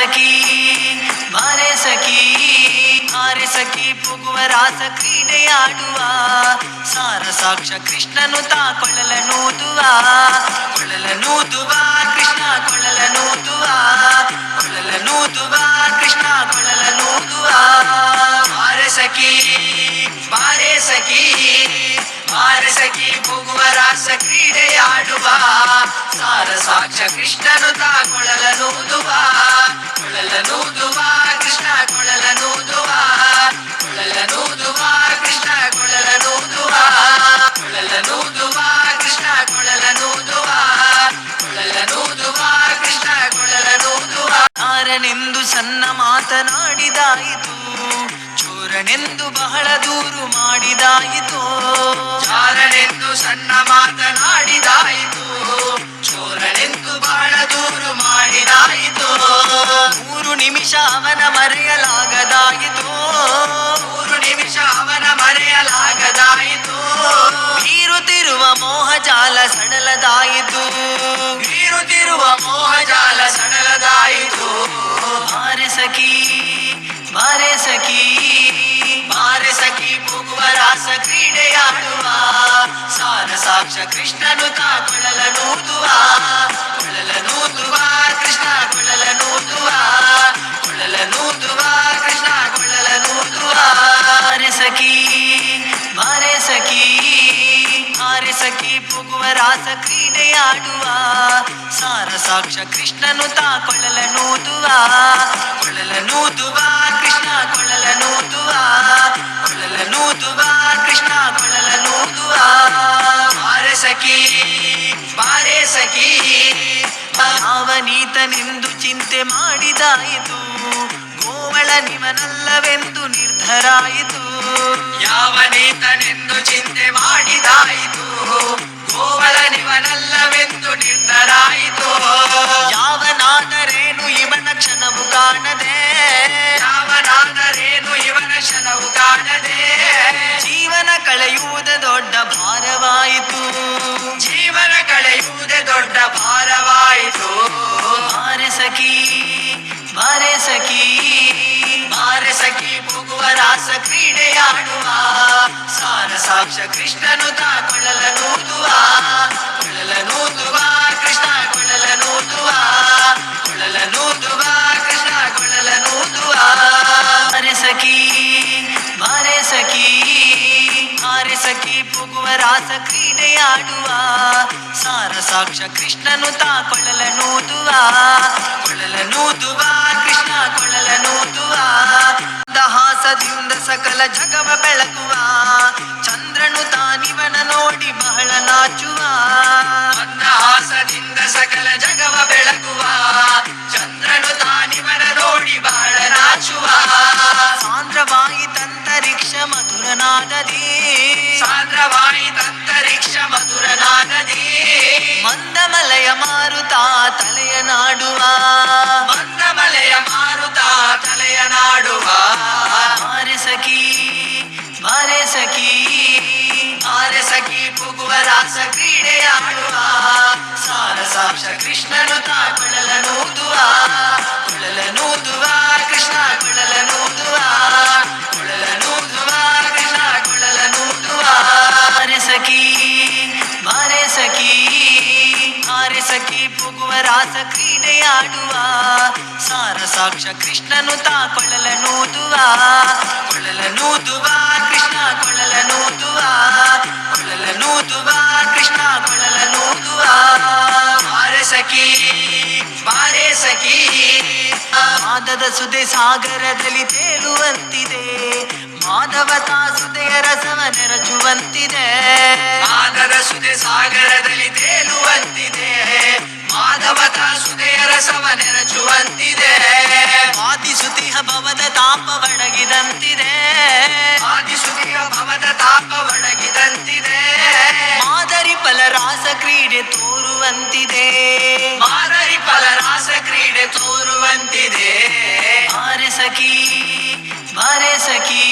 ಸಖಿ ಬಾರೆ ಸಖಿ ಹಾರೆ ಸಖಿ ಪುಗುವ ರಾಸ ಕ್ರೀಡೆಯಾಡುವ ಸಾರ ಸಾಕ್ಷ ಕೃಷ್ಣನು ತಾ ಕೊಳ್ಳಲ ನೂದುವ ಕೊಳ್ಳಲ ನೂದುವ ಕೃಷ್ಣ ಕೊಳ್ಳಲ ನೂದುವ ಕೊಳ್ಳಲ ನೂದುವ ಕೃಷ್ಣ ಕೊಳ್ಳಲ ನೂದುವ ಬಾರೆ ಸಖಿ ಬಾರೆ ಸಖಿ ಬಾರೆ ಸಖಿ ಪುಗುವ ರಾಸ ಕ್ರೀಡೆಯಾಡುವ ಸಾರ ಸಾಕ್ಷ ಕೃಷ್ಣನು ತಾ ಚೋರನೆಂದು ಬಹಳ ದೂರು ಮಾಡಿದಾಯಿತು. ಚಾರನೆಂದು ಸಣ್ಣ ಮಾತನಾಡಿದಾಯಿತು. ಚೋರನೆಂದು ಬಹಳ ದೂರು ಮಾಡಿದಾಯಿತು. ಮೂರು ನಿಮಿಷ ಅವನ ಮರೆಯಲಾಗದಾಯಿತು. ಮೂರು ನಿಮಿಷ ಅವನ ಮರೆಯಲಾಗದಾಯಿತು. ಬೀರುತ್ತಿರುವ ಮೋಹಜಾಲ ಸಡಲದಾಯಿತು. ಬೀರುತ್ತಿರುವ ಮೋಹಜಾಲ ಸಡಲದಾಯಿತು. ಬಾರೆ ಪುಗುವ ರಾಸ ಕ್ರೀಡೆಯಾಡುವ ಸಾರ ಸಾಕ್ಷ ಕೃಷ್ಣನು ತಾ ಕೊಳಲ ನೂದುವ ಕೊಳಲ ನೂದುವ ಕೃಷ್ಣ ಕೊಳಲ ನೂದುವ ಕೊಳಲ ನೂದುವ ಕೃಷ್ಣ ಕೊಳಲ ನೂದುವ ಬಾರೆ ಸಖಿ ಬಾರೆ ಸಖಿ ಹಾರೆ ಸಖಿ ಪುಗುವ ರಾಸ ಕ್ರೀಡೆಯಾಡುವ ಸಾರ ಸಾಕ್ಷ ಕೃಷ್ಣನು ತಾ ಕೊಳ್ಳಲ ನೂದುವ ಕೊಳ್ಳಲ ನೂದುವ ಕೃಷ್ಣ ಕೊಳ್ಳಲ ನೂದುವ ಕೊಳ್ಳಲ ನೂದುವ ಸಖಿ, ಬಾರೆ ಸಖಿ. ಅವನೀತನೆಂದು ಚಿಂತೆ ಮಾಡಿದಾಯಿತು. ಗೋವಳ ನಿವನಲ್ಲವೆಂದು ನಿರ್ಧರಾಯಿತು. ಯಾವನೀತನೆಂದು ಚಿಂತೆ ಮಾಡಿದಾಯಿತು. ಗೋವಳ ನಿವನಲ್ಲವೆಂದು ನಿರ್ಧರಾಯಿತು. ಯಾವನಾದರೇನು ಇವನ ಕ್ಷಣವು ಕಾಣದೆ ಕಳೆಯುವುದೇ ದೊಡ್ಡ ಭಾರವಾಯಿತು ಬಾರೆ ಸಖಿ ಬಾರೆ ಸಖಿ ಬಾರೆ ಸಖಿ ಪುಗುವ ರಾಸ ಕ್ರೀಡೆಯಾಡುವ ಸಾರ ಸಾಕ್ಷ ಕೃಷ್ಣನು ತಾ ಪುಗುವ ರಾಸ ಕ್ರೀಡೆಯಾಡುವ. ಸಾರ ಸಾಕ್ಷ ಕೃಷ್ಣನು ತಾ ಕೊಳ್ಳಲ ನೂದುವ ಕೊಳ್ಳಲ ನೂದುವ ಕೃಷ್ಣ ಕೊಳ್ಳಲ ನೂದುವ ದಹಾಸದಿಂದ ಸಕಲ ಜಗವ ಬೆಳಗುವ ಚಂದ್ರನು ತಾನಿವನ ನೋಡಿ ಬಹಳ ನಾಚುವ. ದಹಾಸದಿಂದ ಸಕಲ ಜಗವ ಬೆಳಗುವ ಚಂದ್ರನು ತಾನಿವನ ನೋಡಿ ಬಹಳ ನಾಚುವ. ಸಾಂದ್ರವಾಯಿತಂತರಿಕ್ಷ ಮಧುರನಾದದಿ. ಮಧುರನಾದದಿ ಮಂದಮಲಯ ಮಾರುತ ತಲೆಯ ನಾಡುವ ಮಂದಮಲಯ ಮಾರುತ ತಲೆಯ ನಾಡುವ ಬಾರೆ ಸಖಿ ಬಾರೆ ಸಖಿ ಬಾರೆ ಸಖಿ ಪುಗುವ ರಾಸ ಕ್ರೀಡೆಯಾಡುವ ಸಾರ ಸಾಕ್ಷ ಕೃಷ್ಣನು ತಾ ಕೊಳಲ ನೂದುವ ಕೊಳಲ ನೂದುವ ಸಖಿ ಪುಗುವ ರಾಸ ಕ್ರೀಡೆಯಾಡುವ ಸಾರ ಸಾಕ್ಷ ಕೃಷ್ಣನು ತಾ ಕೊಳ್ಳಲ ನೂದುವ. ಕೊಳ್ಳಲ ನೂದುವ, ಕೃಷ್ಣ ಕೊಳ್ಳಲ ನೂದುವ. ಕೊಳ್ಳಲ ನೂದುವ, ಕೃಷ್ಣ ಕೊಳ್ಳಲ ನೂದುವ. ಬಾರೆ ಸಖಿ ಬಾರೆ ಸಖಿ. ಮಾದದ ಸುದೆ ಸಾಗರದಲ್ಲಿ ತೇಲುವಂತಿದೆ. ಮಾಧವತಾ ಸುದೆಯ ರಸವ ನೆರಚುವಂತಿದೆ. ಮಾದದ ಸುದೆ ಸಾಗರದಲ್ಲಿ ತೇಲುವಂತಿದೆ. ಮಾಧವತಾ ಸುದೆಯ ರಸವ ನೆರಚುವಂತಿದೆ. ವಾದಿಸುತಿಹ ಭವದ ತಾಪ ಒಣಗಿದಂತಿದೆ. ವಾದಿಸುತಿಹ ಭವದ ತಾಪ ಒಣಗಿದಂತಿದೆ. ಮಾದರಿ ಫಲರಾಸ ಕ್ರೀಡೆ ತೋರುವಂತಿದೆ. ಮಾದರಿ ಫಲರಾಸ ಕ್ರೀಡೆ ತೋರುವಂತಿದೆ. ಬಾರೆ ಸಖಿ ಬಾರೆ ಸಖಿ.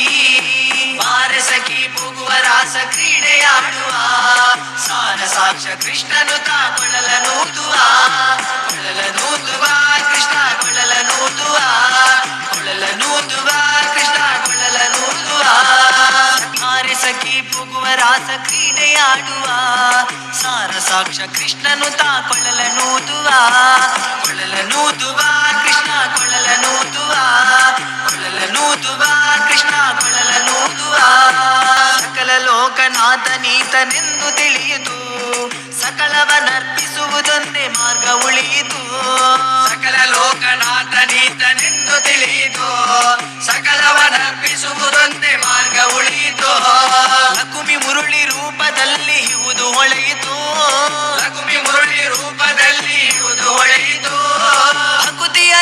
ಬಾರೆ ಸಖಿ ಪುಗುವ ರಾಸ ಕ್ರೀಡೆಯಾಡುವ ಸಾರ ಸಾಕ್ಷ ಕೃಷ್ಣನು ತಾ ಆಡುವ ಸಾರ ಸಾಕ್ಷ ಕೃಷ್ಣನು ತಾ ಕೊಳ್ಳಲನೂದುವ ಕೊಳ್ಳಲನೂದುವ ಕೃಷ್ಣ ಕೊಳ್ಳಲನೂದುವ ಕೊಳ್ಳಲನೂದುವ ಕೃಷ್ಣ ಕೊಳ್ಳಲನೂದುವ ಸಕಲ ಲೋಕನಾಥನೀತನೆಂದು ತಿಳಿಯಿತು, ಸಕಲವನರ್ಪಿಸುವುದೊಂದೇ ಮಾರ್ಗ ಉಳಿಯಿತು. ಸಕಲ ಲೋಕನಾಥ ನೀತನೆಂದು ತಿಳಿಯಿತು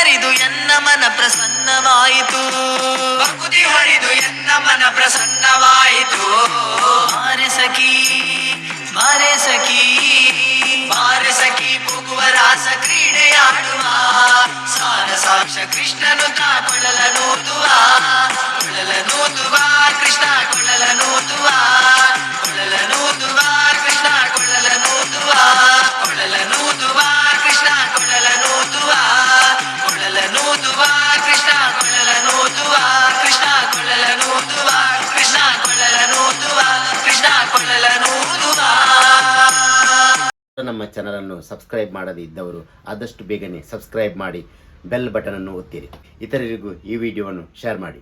ಭಕುತಿ ಅರಿದು ಎನ್ನ ಮನ ಪ್ರಸನ್ನವಾಯಿತು ಭಕುತಿ ಹರಿದು ಎನ್ನ ಮನ ಪ್ರಸನ್ನವಾಯಿತು ಬಾರೆ ಸಖಿ ಬಾರೆ ಸಖಿ ಬಾರೆ ಸಖಿ ಪುಗುವ ರಾಸ ಕ್ರೀಡೆಯಾಡುವ ಸಾರ ಸಾಕ್ಷ ಕೃಷ್ಣನು ತಾ ಕೊಳ್ಳಲನೂದುವ ಕೊಳ್ಳಲನೂದುವ ಕೃಷ್ಣ ನಮ್ಮ ಚಾನಲನ್ನು ಸಬ್ಸ್ಕ್ರೈಬ್ ಮಾಡದೇ ಇದ್ದವರು ಆದಷ್ಟು ಬೇಗನೆ ಸಬ್ಸ್ಕ್ರೈಬ್ ಮಾಡಿ ಬೆಲ್ ಅನ್ನು ಒತ್ತಿರಿ. ಇತರರಿಗೂ ಈ ವಿಡಿಯೋವನ್ನು ಶೇರ್ ಮಾಡಿ.